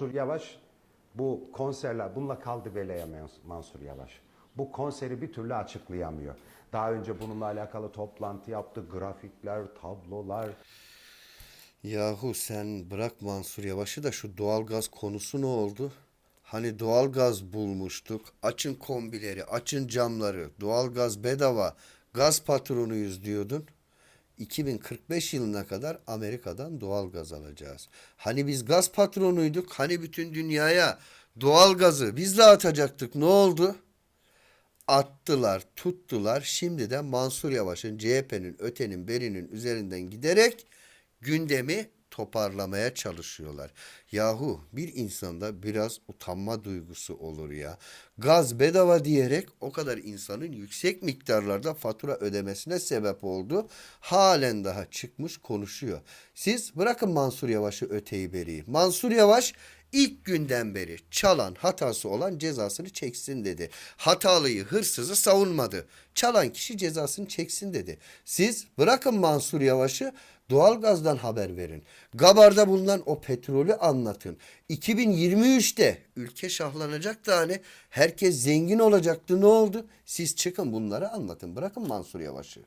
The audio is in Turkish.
Mansur Yavaş bu konserler bununla kaldı Mans- Mansur Yavaş. Bu konseri bir türlü açıklayamıyor. Daha önce bununla alakalı toplantı yaptı. Grafikler, tablolar. Yahu sen bırak Mansur Yavaş'ı da şu doğalgaz konusu ne oldu? Hani doğalgaz bulmuştuk. Açın kombileri, açın camları. Doğalgaz bedava. Gaz patronuyuz diyordun. 2045 yılına kadar Amerika'dan doğalgaz alacağız. Hani biz gaz patronuyduk. Hani bütün dünyaya doğalgazı biz dağıtacaktık. Ne oldu? attılar, tuttular. Şimdi de Mansur Yavaş'ın CHP'nin, ötenin, berinin üzerinden giderek gündemi toparlamaya çalışıyorlar. Yahu bir insanda biraz utanma duygusu olur ya. Gaz bedava diyerek o kadar insanın yüksek miktarlarda fatura ödemesine sebep oldu. Halen daha çıkmış konuşuyor. Siz bırakın Mansur Yavaş'ı öteyi beriyi. Mansur Yavaş İlk günden beri çalan hatası olan cezasını çeksin dedi. Hatalıyı hırsızı savunmadı. Çalan kişi cezasını çeksin dedi. Siz bırakın Mansur Yavaş'ı doğalgazdan haber verin. Gabar'da bulunan o petrolü anlatın. 2023'te ülke şahlanacaktı hani herkes zengin olacaktı ne oldu? Siz çıkın bunları anlatın. Bırakın Mansur Yavaş'ı.